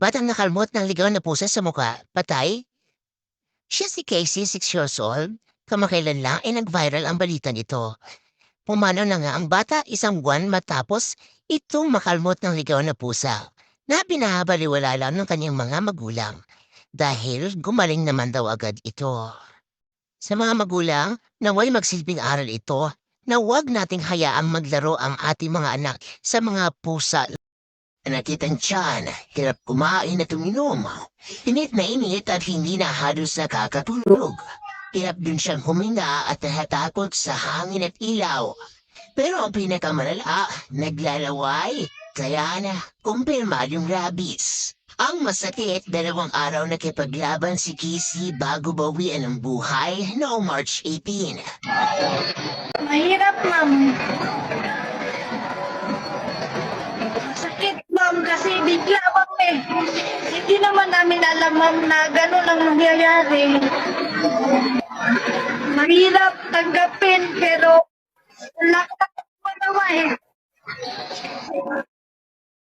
Batang nakalmot ng ligaw na pusa sa muka, patay? Siya si Casey, 6 years old. Kamakailan lang ay nag-viral ang balita nito. Pumanaw na nga ang bata isang buwan matapos itong makalmot ng ligaw na pusa na pinahabaliwala lang ng kanyang mga magulang dahil gumaling naman daw agad ito. Sa mga magulang, naway magsilbing aral ito na huwag nating hayaang maglaro ang ating mga anak sa mga pusa Nakitang tiyan, hirap kumain at uminom. Init na init at hindi na halos nakakatulog. Hirap din siyang huminga at nahatakot sa hangin at ilaw. Pero ang pinakamalala, naglalaway. Kaya na, kumpirma yung rabies. Ang masakit, dalawang araw nakipaglaban si Casey bago bawian ng buhay noong March 18. bigla ako eh. Hindi naman namin alam ma'am na ganun ang nangyayari. Mahirap tanggapin pero